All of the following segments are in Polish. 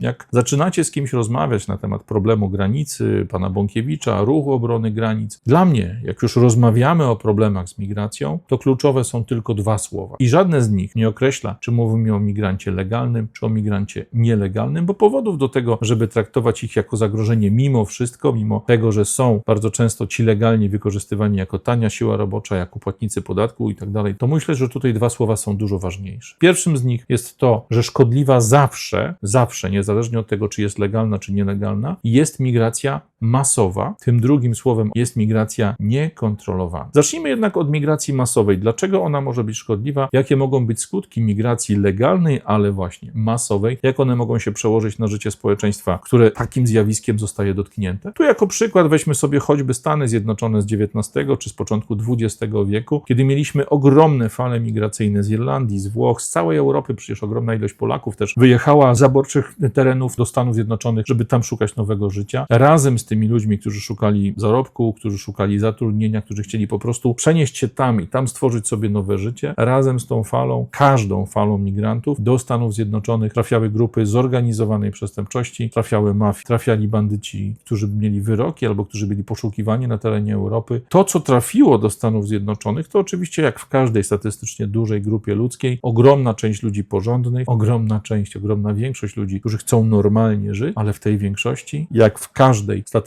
Jak zaczynacie z kimś rozmawiać na temat problemu granicy, pana Bąkiewicza, ruchu obrony granic, dla mnie, jak już rozmawiamy o problemach z migracją, to kluczowe są tylko dwa słowa. I żadne z nich nie określa, czy mówimy o migrancie legalnym, czy o migrancie nielegalnym, bo powodów do tego, żeby traktować ich jako zagrożenie mimo wszystko, mimo tego, że są bardzo często ci legalnie wykorzystywani jako tania siła robocza, jako płatnicy podatku i tak dalej, to myślę, że tutaj dwa słowa są dużo ważniejsze. Pierwszym z nich jest to, że szkodliwa zawsze, zawsze, niezależnie od tego, czy jest legalna, czy nielegalna, jest migracja masowa. Tym drugim słowem jest migracja niekontrolowana. Zacznijmy jednak od migracji masowej. Dlaczego ona może być szkodliwa? Jakie mogą być skutki migracji legalnej, ale właśnie masowej? Jak one mogą się przełożyć na życie społeczeństwa, które takim zjawiskiem zostaje dotknięte? Tu jako przykład weźmy sobie choćby Stany Zjednoczone z XIX czy z początku XX wieku, kiedy mieliśmy ogromne fale migracyjne z Irlandii, z Włoch, z całej Europy, przecież ogromna ilość Polaków też wyjechała z zaborczych terenów do Stanów Zjednoczonych, żeby tam szukać nowego życia. Razem z tymi ludźmi, którzy szukali zarobku, którzy szukali zatrudnienia, którzy chcieli po prostu przenieść się tam i tam stworzyć sobie nowe życie, razem z tą falą, każdą falą migrantów do Stanów Zjednoczonych trafiały grupy zorganizowanej przestępczości, trafiały mafie, trafiali bandyci, którzy mieli wyroki albo którzy byli poszukiwani na terenie Europy. To, co trafiło do Stanów Zjednoczonych, to oczywiście jak w każdej statystycznie dużej grupie ludzkiej, ogromna część ludzi porządnych, ogromna część, ogromna większość ludzi, którzy chcą normalnie żyć, ale w tej większości, jak w każdej statystycznie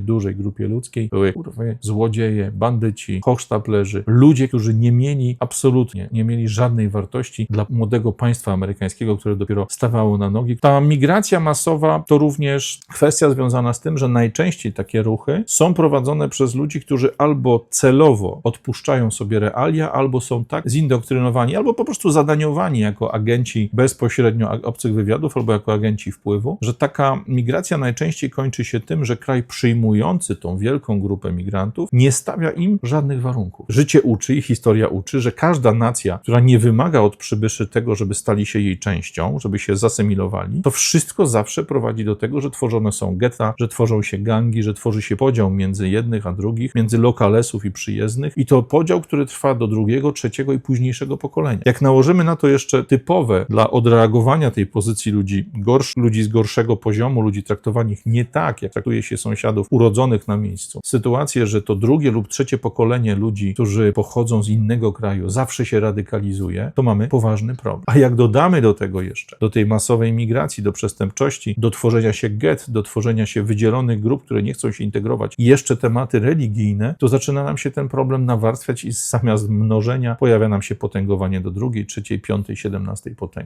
dużej grupie ludzkiej, były kurwy, złodzieje, bandyci, hochsztaplerzy, ludzie, którzy nie mieli absolutnie, nie mieli żadnej wartości dla młodego państwa amerykańskiego, które dopiero stawało na nogi. Ta migracja masowa to również kwestia związana z tym, że najczęściej takie ruchy są prowadzone przez ludzi, którzy albo celowo odpuszczają sobie realia, albo są tak zindoktrynowani, albo po prostu zadaniowani jako agenci bezpośrednio obcych wywiadów, albo jako agenci wpływu, że taka migracja najczęściej kończy się tym, że kraj przyjmujący tą wielką grupę migrantów nie stawia im żadnych warunków. Życie uczy i historia uczy, że każda nacja, która nie wymaga od przybyszy tego, żeby stali się jej częścią, żeby się zasymilowali, to wszystko zawsze prowadzi do tego, że tworzone są getta, że tworzą się gangi, że tworzy się podział między jednych a drugich, między lokalesów i przyjezdnych i to podział, który trwa do drugiego, trzeciego i późniejszego pokolenia. Jak nałożymy na to jeszcze typowe dla odreagowania tej pozycji ludzi gorsz, ludzi z gorszego poziomu, ludzi traktowanych nie tak, jak traktuje się sąsiadów urodzonych na miejscu, sytuację, że to drugie lub trzecie pokolenie ludzi, którzy pochodzą z innego kraju, zawsze się radykalizuje, to mamy poważny problem. A jak dodamy do tego jeszcze, do tej masowej migracji, do przestępczości, do tworzenia się get, do tworzenia się wydzielonych grup, które nie chcą się integrować, jeszcze tematy religijne, to zaczyna nam się ten problem nawarstwiać i zamiast mnożenia pojawia nam się potęgowanie do drugiej, trzeciej, piątej, siedemnastej potęgi.